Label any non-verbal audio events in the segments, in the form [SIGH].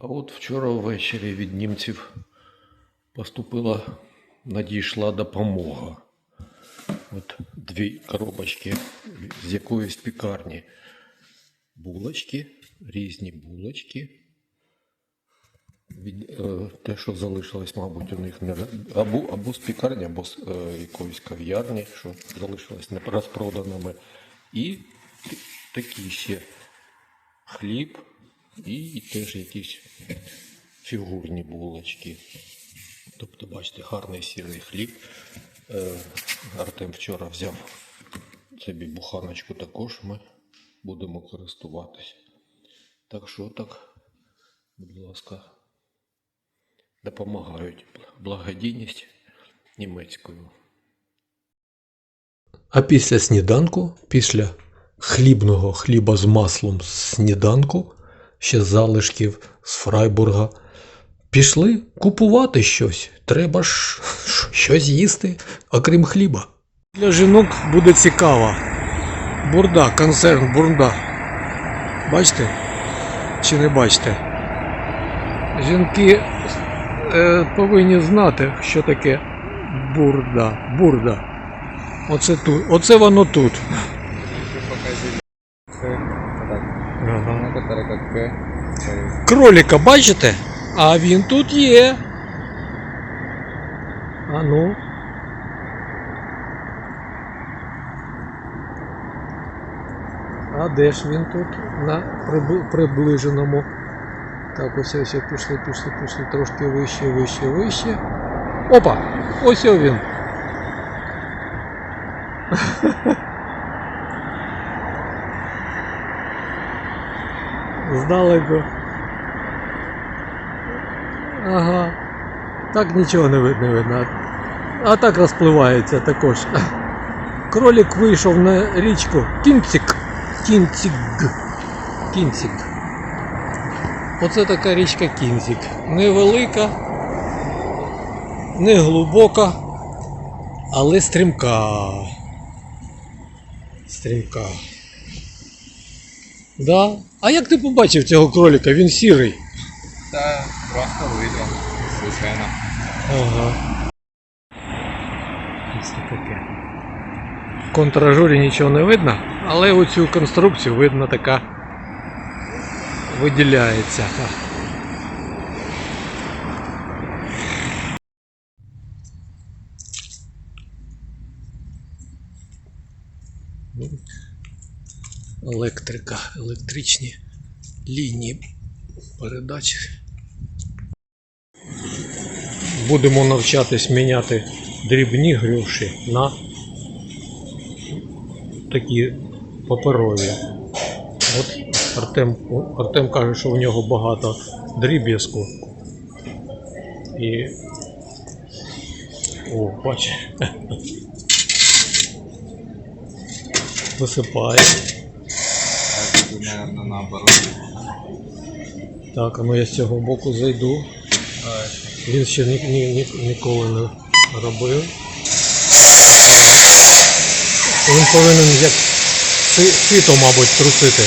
А от вчора ввечері від німців поступила, надійшла допомога. От дві коробочки з якоїсь пікарні. Булочки, різні булочки. Від, е, те, що залишилось, мабуть, у них не або, або з пікарні, або з е, якоїсь кав'ярні, що залишилось не. І такі ще хліб і теж якісь фігурні булочки. Тобто, бачите, гарний сірий хліб. Е, Артем вчора взяв собі буханочку також ми будемо користуватись. Так що так, будь ласка, допомагають. Благодійність німецькою. А після сніданку, після хлібного хліба з маслом сніданку, ще залишків з Фрайбурга, пішли купувати щось. Треба ж щось їсти, окрім хліба. Для жінок буде цікаво. Бурда, концерн, бурда. Бачите? Чи не бачите? Жінки е, повинні знати, що таке бурда. Бурда. Оце тут. Оце воно тут. Ага. К. э, Кролика бачите? А він тут є. А ну. А де ж він тут? На прибли- приближеному. Так, ось ось пішли, пішли, пішли трошки вище, вище, вище. Опа! Ось він. Здалеку. Ага. Так нічого не видно, видно. А так розпливається також. Кролик вийшов на річку Кінцик. Кінцик. Кінцик. Оце така річка Кінцик. Невелика, не глибока, але стрімка. Стрімка. Да. А як ти побачив цього кролика? Він сірий. Та просто вийде, звичайно. Ага. Ось таке. В контражурі нічого не видно, але оцю конструкцію видно така виділяється. Електрика, електричні лінії передач. Будемо навчатись міняти дрібні гроші на такі паперові. От Артем, Артем каже, що у нього багато дріб'язку. І. О, бач. [LAUGHS] Висипає. Так, это, наверное, наоборот. Так, а ну я з цього боку зайду. Він ще ні, ні, ні, ніколи не робив. Він повинен як си- сито, мабуть, трусити.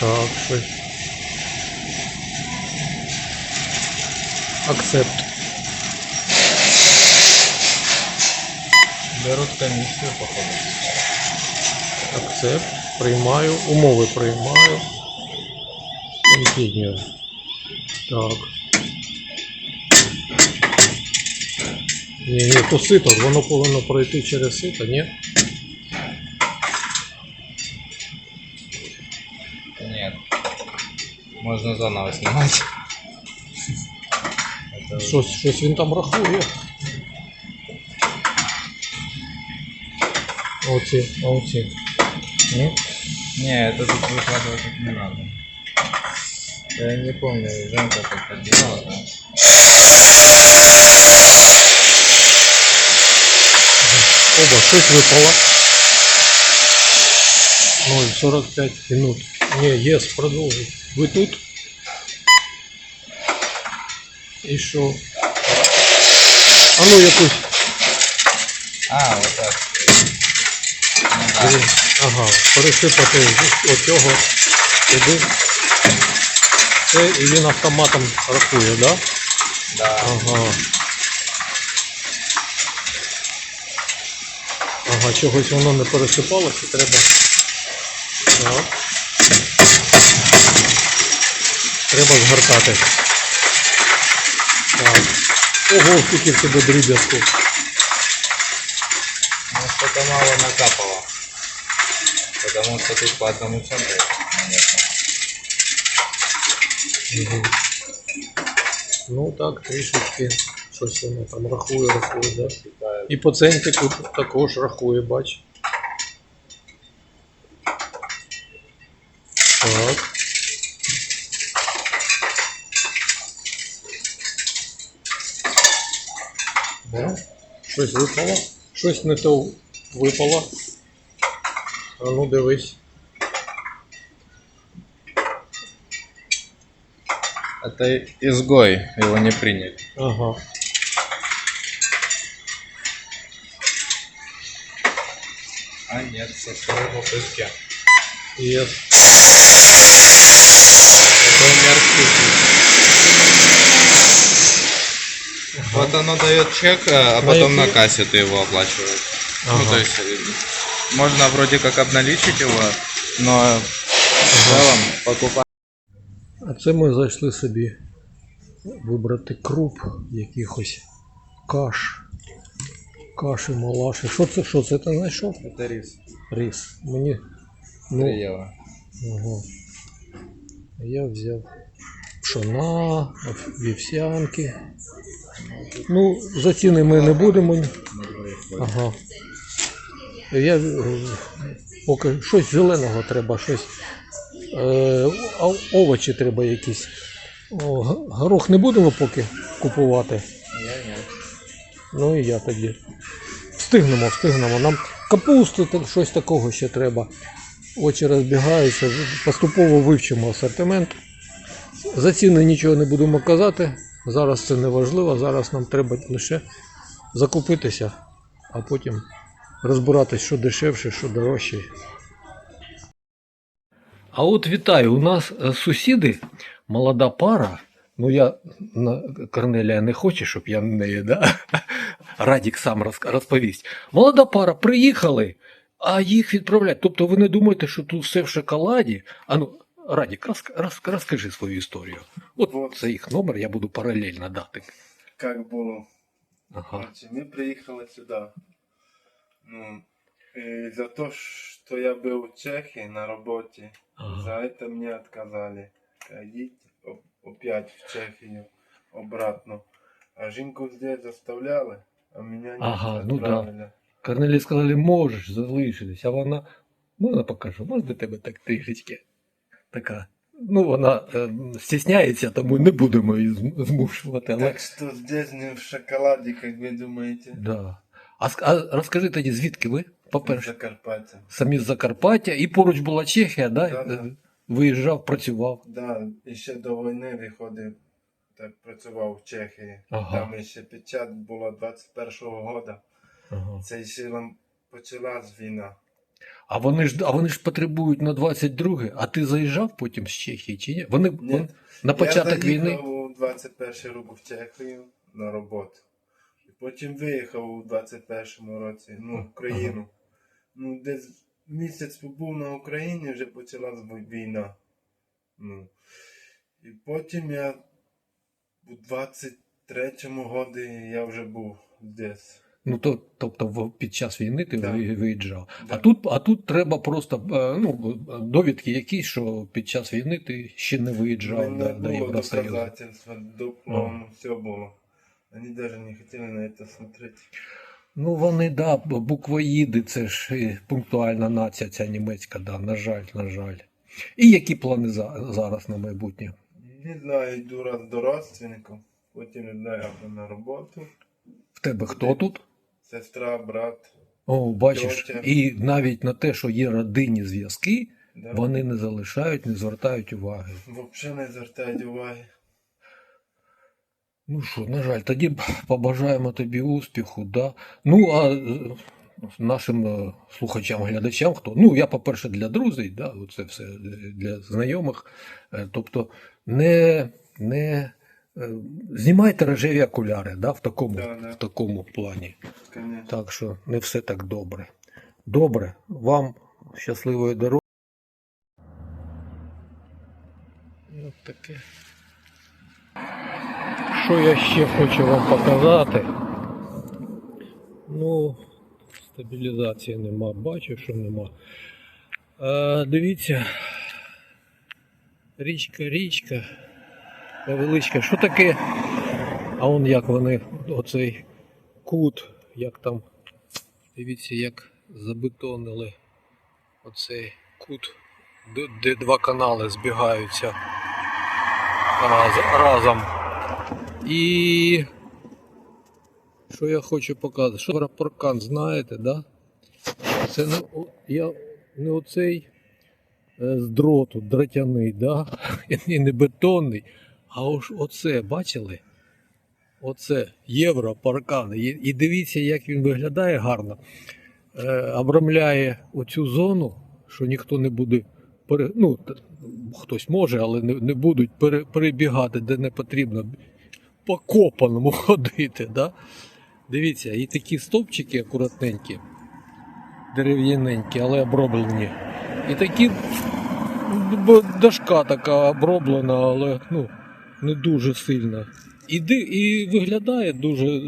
Так, щось. Акцепт. Берут комиссию, походу. Акцепт. Приймаю. Умови приймаю. Continue. Так. Ні, ні, то сито, воно повинно пройти через сито, ні? Нет. Можно заново снимать. Это Щось, щось він там рахує. Оці, оці. Ні? Не, это тут выкладывать так не надо. Я не помню, Женка как делала, да? Оба, щось випало. 0,45 минут. Ні, єс, продовжуй. Ви тут? І що? А ну якусь. А, вот так. Ну, да. Ага, пересипати з оцього Іди. Це і він автоматом рахує, да? Да. Ага. Ага, чогось воно не пересипалося, треба. Так. Треба згортати. Так. Ого, скільки в тебе дріб'язку. Ну, что-то мало накапало. Потому что тут по одному центру монетно. Мгм. Ну так, трішечки. Щось воно там рахує, рахує, да? І по центику також рахує, бач. Так. Да? Щось випало? Щось не то випало. А ну дивись. Это изгой, его не приняли. Ага. А нет, со своего пыски. Є. Это мерзкий. Вот оно дает чек, а потом на кассе ты его оплачиваешь. Ну, Ага. то есть, э, можно вроде как обналичить его, но в целом покупать А це ми зайшли собі вибрати круп якихось каш. Каші, малаші. Що це? Що це ти знайшов? это рис. Рис. Мені. Ну, 3 евро. ага. Я взяв пшона, вівсянки. Ну, за ціни ми не будемо. Ага. Я е, поки щось зеленого треба, щось. Е, овочі треба якісь. О, горох не будемо поки купувати. Ну і я тоді. Встигнемо, встигнемо. Нам капусти, та- щось такого ще треба. Очі розбігаються, поступово вивчимо асортимент. За ціни нічого не будемо казати. Зараз це не важливо, зараз нам треба лише закупитися, а потім розбиратись, що дешевше, що дорожче. А от вітаю, у нас е, сусіди, молода пара. Ну я на Корнелія не хоче, щоб я неї, да? [LAUGHS] Радік сам розповість. Молода пара приїхали, а їх відправляють. Тобто ви не думаєте, що тут все в шоколаді? А ну, Радік, роз, роз, розкажи свою історію. От Вот. це їх номер, я буду паралельно дати. Как було. Ага. Ми приїхали сюди. Ну, за те, що я був в Чехії на роботі, Ага. за это мне отказали. Ходить опять в Чехию обратно. А жінку здесь заставляли, а меня не Ага, ну да. Корнелі сказали, можеш залишитись, а вона, можна покажу, можна тебе так трішечки. Така. Ну, вона е, стісняється, тому не будемо її змушувати. Але... Так что здесь не в шоколаде, как вы думаете. Да. А, а розкажи тоді, звідки ви? По-перше, Закарпаття. самі з Закарпаття, і поруч була Чехія, да? Да, да. Виїжджав, працював. Да, і ще до війни виходив, так працював в Чехії. Ага. Там ще печать було 21-го года. Ага. Це ще нам почалась війна. А вони ж а вони ж потребують на 22 а ти заїжджав потім з Чехії чи ні? Вони, Ні. вони на початок я війни. заїхав у 21 року в Чехію на роботу. Потім виїхав у 21-му році, ну, в країну. Ну, десь місяць побув на Україні, вже почалась війна. Ну. І потім я у 23-му годі я вже був десь. Ну, то, тобто під час війни ти Да. ви- виїжджав. А, тут, а тут треба просто е, ну, довідки якісь, що під час війни ти ще не виїжджав до, до було доказательства, диплом, все було. Они даже не хотели на это смотреть. Ну, вони, да, буквоїди, це ж е, пунктуальна нація ця німецька, да, на жаль, на жаль. І які плани за, зараз на майбутнє? Не знаю, йду раз до родственників, потім не знаю, або на роботу. В тебе хто тут? Сестра, брат. О, бачиш, Тьотя. і навіть на те, що є родинні зв'язки, Да. вони не залишають, не звертають уваги. Взагалі не звертають уваги. Ну що, на жаль, тоді побажаємо тобі успіху, да. Ну, а е, нашим е, слухачам, глядачам, хто. Ну, я, по-перше, для друзів, да, це все для знайомих. Е, Тобто, не, не е, знімайте рожеві окуляри да, в, такому, Да, да. в такому плані. Конечно. Так що не все так добре. Добре, вам щасливої дороги. Ось таке. Що я ще хочу вам показати? Ну, стабілізації нема, бачу, що нема. Е, дивіться. Річка, річка. Невеличка. Що таке? А он як вони, оцей кут, як там. Дивіться, як забетонили оцей кут, де, де два канали збігаються раз, разом. І що я хочу показати? Що паркан, знаєте, да? Це не, я, не оцей е, з дроту, дротяний, да? [LAUGHS] і не бетонний, а ось оце, бачили? Оце євро паркан. І, і дивіться, як він виглядає гарно. Е, обрамляє оцю зону, що ніхто не буде пере, ну, хтось може, але не, не будуть перебігати, де не потрібно по копаному [LAUGHS] ходити. Да? Дивіться, і такі стовпчики акуратненькі, дерев'яненькі, але оброблені. І такі дошка така оброблена, але ну, не дуже сильно. І, і виглядає дуже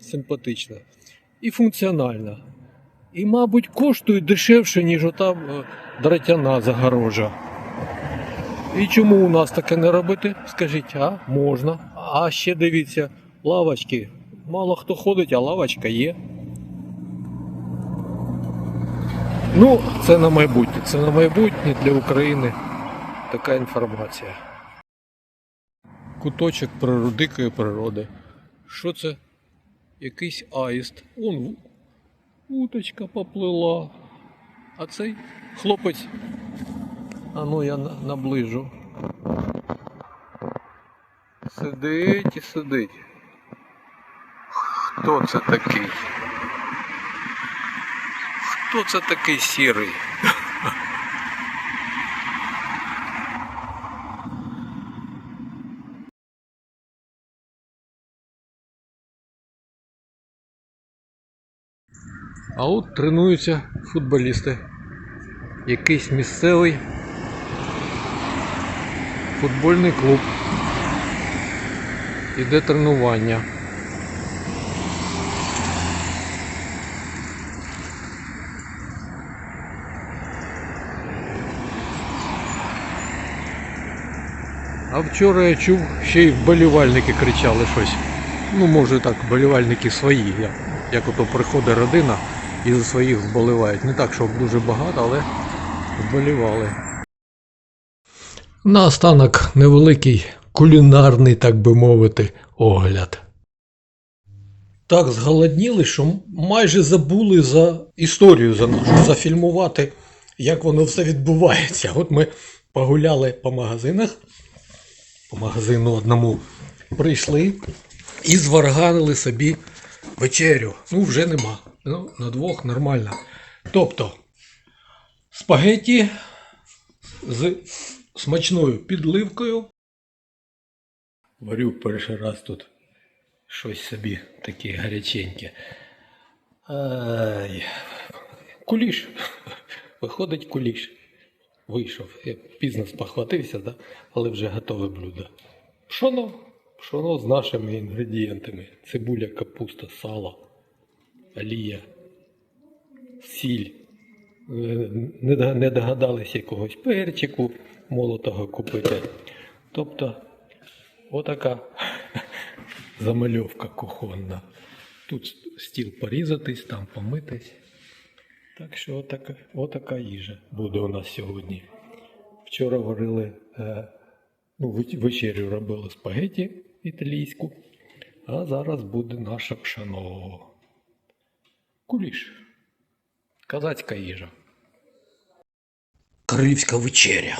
симпатично. І функціонально. І, мабуть, коштує дешевше, ніж ота е, дротяна загорожа. І чому у нас таке не робити? Скажіть, а можна. А ще дивіться, лавочки. Мало хто ходить, а лавочка є. Ну, це на майбутнє. Це на майбутнє для України така інформація. Куточок природи, дикої природи. Що це? Якийсь аїст. Он уточка поплила. А цей хлопець. А ну я наближу. Сидить і сидить. Хто це такий? Хто це такий сірий? А от тренуються футболісти. Якийсь місцевий футбольний клуб. Іде тренування. А вчора я чув, ще й вболівальники кричали щось. Ну, може так, вболівальники свої. Як, ото приходить родина і за своїх вболівають. Не так, щоб дуже багато, але вболівали. Наостанок невеликий кулінарний, так би мовити, огляд. Так зголодніли, що майже забули за історію за нашу, зафільмувати, як воно все відбувається. От ми погуляли по магазинах, по магазину одному прийшли і зварганили собі вечерю. Ну, вже нема. Ну, на двох нормально. Тобто, спагетті з смачною підливкою. Варю перший раз тут щось собі таке гаряченьке. Ай. Куліш. Виходить куліш. Вийшов. Я пізно спохватився, да? але вже готове блюдо. Пшоно. Пшоно з нашими інгредієнтами. Цибуля, капуста, сало, олія, сіль. Е, Не дог- не догадались якогось перчику молотого купити. Тобто, отака [LAUGHS] замальовка кухонна. Тут стіл порізатись, там помитись. Так що отака, отака їжа буде у нас сьогодні. Вчора варили, е, ну, вечерю робили спагеті італійську, а зараз буде наша пшено. Куліш. Казацька їжа. Королівська вечеря.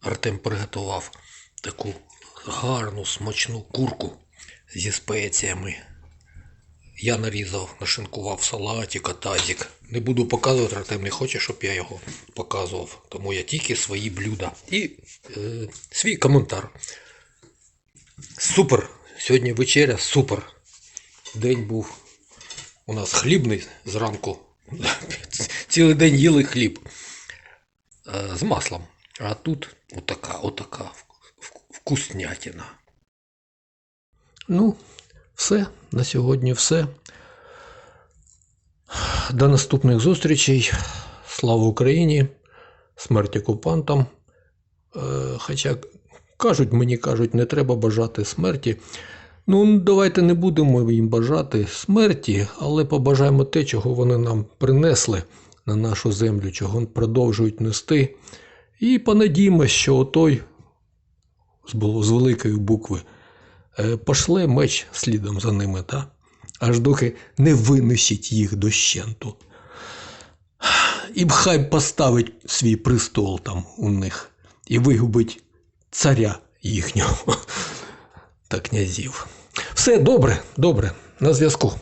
Артем приготував таку гарну смачну курку зі спеціями. Я нарізав, нашинкував салатик, атазик. Не буду показувати, Артем не хоче, щоб я його показував. Тому я тільки свої блюда. І е, свій коментар. Супер! Сьогодні вечеря супер. День був у нас хлібний зранку. [LAUGHS] Цілий день їли хліб е, з маслом. А тут отака, отака вк- вкуснятина. Ну, все. На сьогодні все. До наступних зустрічей. Слава Україні! Смерть окупантам. Е, хоча кажуть, мені кажуть, не треба бажати смерті. Ну, давайте не будемо їм бажати смерті, але побажаємо те, чого вони нам принесли на нашу землю, чого продовжують нести. І понадіємось, що отой з великої букви е, пошле меч слідом за ними, та? аж доки не винищить їх дощенту. І хай поставить свій престол там у них і вигубить царя їхнього [LAUGHS] та князів. Все добре, добре, на зв'язку.